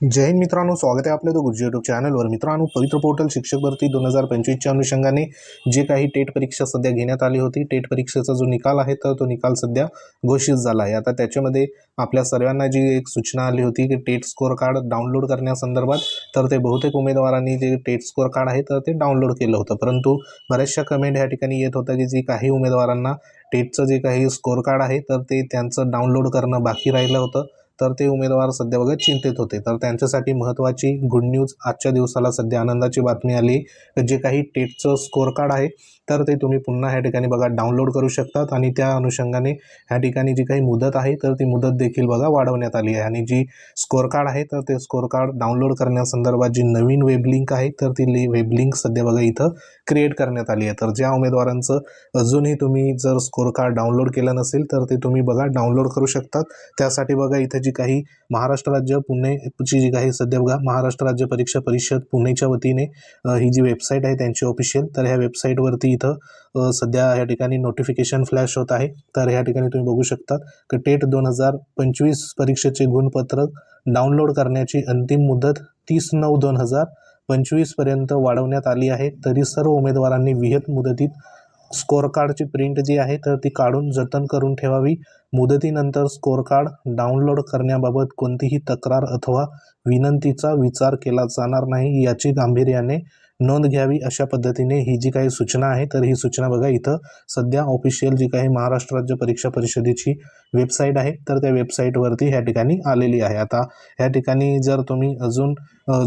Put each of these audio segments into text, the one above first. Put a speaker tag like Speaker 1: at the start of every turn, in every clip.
Speaker 1: जय हिंद मित्रांनो स्वागत आहे आपल्या तो गुरुजी युट्यूब चॅनलवर मित्रांनो पवित्र पोर्टल शिक्षक भरती दोन हजार पंचवीसच्या अनुषंगाने जे काही टेट परीक्षा सध्या घेण्यात आली होती टेट परीक्षेचा जो निकाल आहे तर तो निकाल सध्या घोषित झाला आहे. आता त्याच्यामध्ये आपल्या सर्वांना जी एक सूचना आली होती की टेट स्कोअर कार्ड डाउनलोड करण्यासंदर्भात तर ते बहुतेक उमेदवारांनी जे टेट स्कोअर कार्ड आहे तर ते डाउनलोड केलं होतं. परंतु बऱ्याचशा कमेंट ह्या ठिकाणी येत होत्या की जी काही उमेदवारांना टेटचं जे काही स्कोअर कार्ड आहे तर ते त्यांचं डाउनलोड करणं बाकी राहिलं होतं. तर ते उमेदवार सध्या बघा चिंतित होते. तर त्यांच्यासाठी महत्त्वाची गुड न्यूज आजच्या दिवसाला सध्या आनंदाची बातमी आली. जे काही टेटचं स्कोअर कार्ड आहे तर ते तुम्ही पुन्हा ह्या ठिकाणी बघा डाउनलोड करू शकतात. आणि त्या अनुषंगाने ह्या ठिकाणी जी काही मुदत आहे तर ती मुदत देखील बघा वाढवण्यात आली आहे. आणि जी स्कोअर कार्ड आहे तर ते स्कोअर कार्ड डाउनलोड करण्यासंदर्भात जी नवीन वेब लिंक आहे तर ती ले वेब लिंक सध्या बघा इथं क्रिएट करण्यात आली आहे. तर ज्या उमेदवारांचं अजूनही तुम्ही जर स्कोअर कार्ड डाउनलोड केलं नसेल तर ते तुम्ही बघा डाउनलोड करू शकतात. त्यासाठी बघा इथं जी काही महाराष्ट्र राज्य पुणेची जी काही सध्या बघा महाराष्ट्र राज्य परीक्षा परिषद पुणेच्या वतीने ही जी वेबसाईट आहे त्यांची ऑफिशियल तर ह्या वेबसाईटवरती इथं सध्या या ठिकाणी नोटिफिकेशन फ्लॅश होत आहे. तर ह्या ठिकाणी तुम्ही बघू शकता की टेट दोन हजार पंचवीस परीक्षेचे गुणपत्रक डाउनलोड करण्याची अंतिम मुदत तीस नऊ दोन हजार पंचवीसपर्यंत वाढवण्यात आली आहे. तरी सर्व उमेदवारांनी विहित मुदतीत स्कोअर कार्डची प्रिंट जी आहे तर ती काढून जतन करून ठेवावी. मुदतीनंतर स्कोअर कार्ड डाउनलोड करण्याबाबत कोणतीही तक्रार अथवा विनंतीचा विचार केला जाणार नाही याची गांभीर्याने नोंद घ्यावी अशा पद्धतीने ही जी काही सूचना आहे तर ही सूचना बघा इथं सध्या ऑफिशियल जी काही महाराष्ट्र राज्य परीक्षा परिषदेची वेबसाईट आहे तर त्या वेबसाईटवरती ह्या ठिकाणी आलेली आहे. आता ह्या ठिकाणी जर तुम्ही अजून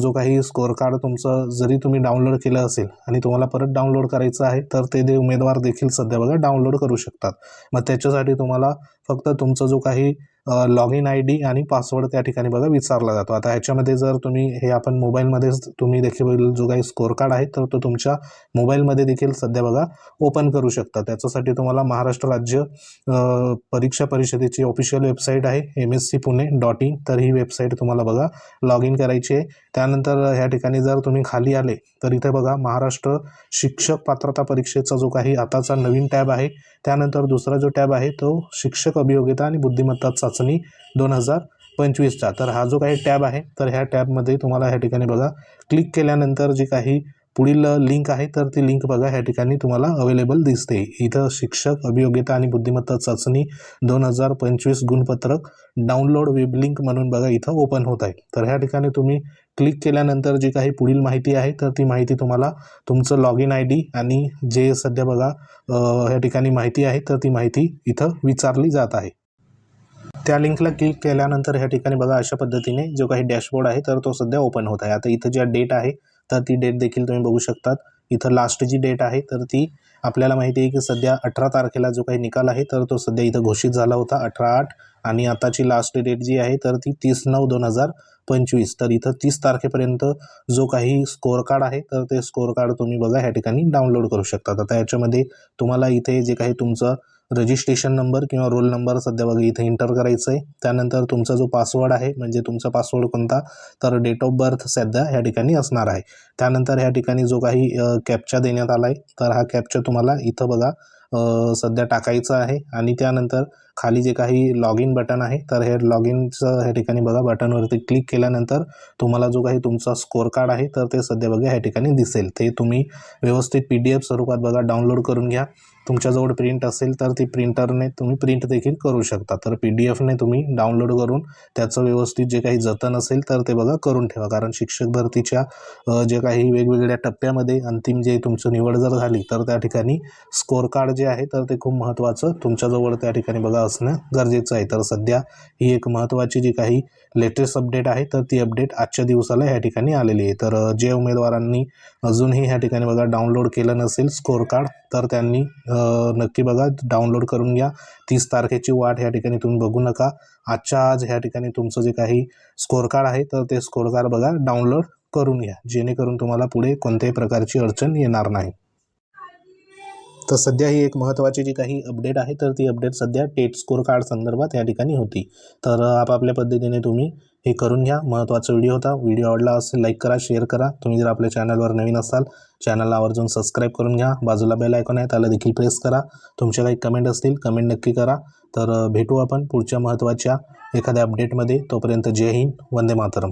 Speaker 1: जो काही स्कोअर कार्ड तुमचं जरी तुम्ही डाउनलोड केलं असेल आणि तुम्हाला परत डाउनलोड करायचं आहे तर ते दे उमेदवार देखील सध्या बघा डाउनलोड करू शकतात. मग त्याच्यासाठी तुम्हाला फक्त तुमचा जो काही लॉग इन आय डी आणि पासवर्ड त्या ठिकाणी बघा विचारला जातो. आता ह्याच्यामध्ये जर तुम्ही हे आपण मोबाईलमध्येच तुम्ही देखील जो काही स्कोअर कार्ड आहे तर तो तुमच्या मोबाईलमध्ये देखील सध्या बघा ओपन करू शकता. त्याच्यासाठी तुम्हाला महाराष्ट्र राज्य परीक्षा परिषदेची ऑफिशियल वेबसाईट आहे M S C Pune dot in तर ही वेबसाईट तुम्हाला बघा लॉग इन करायची आहे. त्यानंतर ह्या ठिकाणी जर तुम्ही खाली आले तर इथे बघा महाराष्ट्र शिक्षक पात्रता परीक्षेचा जो काही आताचा नवीन टॅब आहे त्यानंतर दुसरा जो टॅब आहे तो शिक्षक अभियोग्यता आणि बुद्धिमत्ताचा चाचणी दोन हजार पंचवीसचा तर हा जो काही टॅब आहे तर ह्या टॅबमध्ये तुम्हाला ह्या ठिकाणी बघा क्लिक केल्यानंतर जी काही पुढील लिंक आहे तर ती लिंक बघा ह्या ठिकाणी तुम्हाला अवेलेबल दिसते. इथं शिक्षक अभियोग्यता आणि बुद्धिमत्ता चाचणी दोन हजार पंचवीस गुणपत्रक डाउनलोड वेब लिंक म्हणून बघा इथं ओपन होत आहे. तर ह्या ठिकाणी तुम्ही क्लिक केल्यानंतर जी काही पुढील माहिती आहे तर ती माहिती तुम्हाला तुमचं लॉग इन आय डी आणि जे सध्या बघा ह्या ठिकाणी माहिती आहे तर ती माहिती इथं विचारली जात आहे. त्या लिंकला क्लिक केल्यानंतर ह्या ठिकाणी बघा अशा पद्धतीने जो काही डॅशबोर्ड आहे तर तो सध्या ओपन होत आहे. आता इथं ज्या डेट आहे तर ती डेट देखील तुम्ही बघू शकतात. इथं लास्ट जी डेट आहे तर ती आपल्याला माहिती आहे की सध्या अठरा तारखेला जो काही निकाल आहे तर तो सध्या इथं घोषित झाला होता अठरा आठ. आणि आताची लास्ट डेट जी आहे तर ती तीस नऊ दोन हजार पंचवीस. तर इथं तीस तारखेपर्यंत जो काही स्कोअर कार्ड आहे तर ते स्कोअर कार्ड तुम्ही बघा ह्या ठिकाणी डाउनलोड करू शकता आता याच्यामध्ये तुम्हाला इथे जे काही तुमचं रजिस्ट्रेशन नंबर किंवा रोल नंबर सध्या बघा इथे इंटर करायचं आहे त्यानंतर तुमचा जो पासवर्ड आहे म्हणजे तुमचा पासवर्ड कोणता? तर डेट ऑफ बर्थ सध्या ह्या ठिकाणी असणार आहे. त्यानंतर ह्या ठिकाणी जो काही कॅप्चा देण्यात आला आहे तर हा कॅप्चा तुम्हाला इथं बघा सध्या टाकायचं आहे. आणि त्यानंतर खाली जे काही लॉग इन बटन आहे तर हे लॉग इनचं ह्या ठिकाणी बघा बटनवरती क्लिक केल्यानंतर तुम्हाला जो काही तुमचा स्कोअर कार्ड आहे तर ते सध्या बघा ह्या ठिकाणी दिसेल. ते तुम्ही व्यवस्थित पी डी एफ स्वरूपात बघा डाउनलोड करून घ्या. तुमच्याजवळ प्रिंट असेल तर ती प्रिंटरने तुम्ही प्रिंट देखील करू शकता. तर पी डी एफने तुम्ही डाउनलोड करून त्याचं व्यवस्थित जे काही जतन असेल तर ते बघा करून ठेवा. कारण शिक्षक भरतीच्या जे काही काही वेगवेगळ्या टप्प्यामध्ये अंतिम जे तुमचं निवड जर झाली तर त्या ठिकाणी स्कोअर कार्ड जे आहे तर ते खूप महत्त्वाचं तुमच्याजवळ त्या ठिकाणी बघा असणं गरजेचं आहे. तर सध्या ही एक महत्त्वाची जी काही लेटेस्ट अपडेट आहे तर ती अपडेट आजच्या दिवसाला ह्या ठिकाणी आलेली आहे. तर जे उमेदवारांनी अजूनही ह्या ठिकाणी बघा डाउनलोड केलं नसेल स्कोअर कार्ड तर त्यांनी नक्की बघा डाउनलोड करून घ्या. तीस तारखेची वाट ह्या ठिकाणी तुम्ही बघू नका. आजच्या आज ह्या ठिकाणी तुमचं जे काही स्कोअर कार्ड आहे तर ते स्कोअर कार्ड बघा डाउनलोड करून घ्या. जेणेकरून तुम्हाला पुढे कोणत्याही प्रकारची अडचण येणार नाही. तर सध्या ही एक महत्त्वाची जी काही अपडेट आहे तर ती अपडेट सध्या टेट स्कोर कार्ड संदर्भात या ठिकाणी होती. तर आपापल्या पद्धतीने तुम्ही हे करून घ्या. महत्त्वाचा व्हिडिओ होता. व्हिडिओ आवडला असेल लाईक करा शेअर करा. तुम्ही जर आपल्या चॅनलवर नवीन असाल चॅनलला आवर्जून सबस्क्राईब करून घ्या. बाजूला बेल ऐकून आहे त्याला देखील प्रेस करा. तुमच्या काही कमेंट असतील कमेंट नक्की करा. तर भेटू आपण पुढच्या महत्त्वाच्या एखाद्या अपडेटमध्ये. तोपर्यंत जय हिंद वंदे मातरम.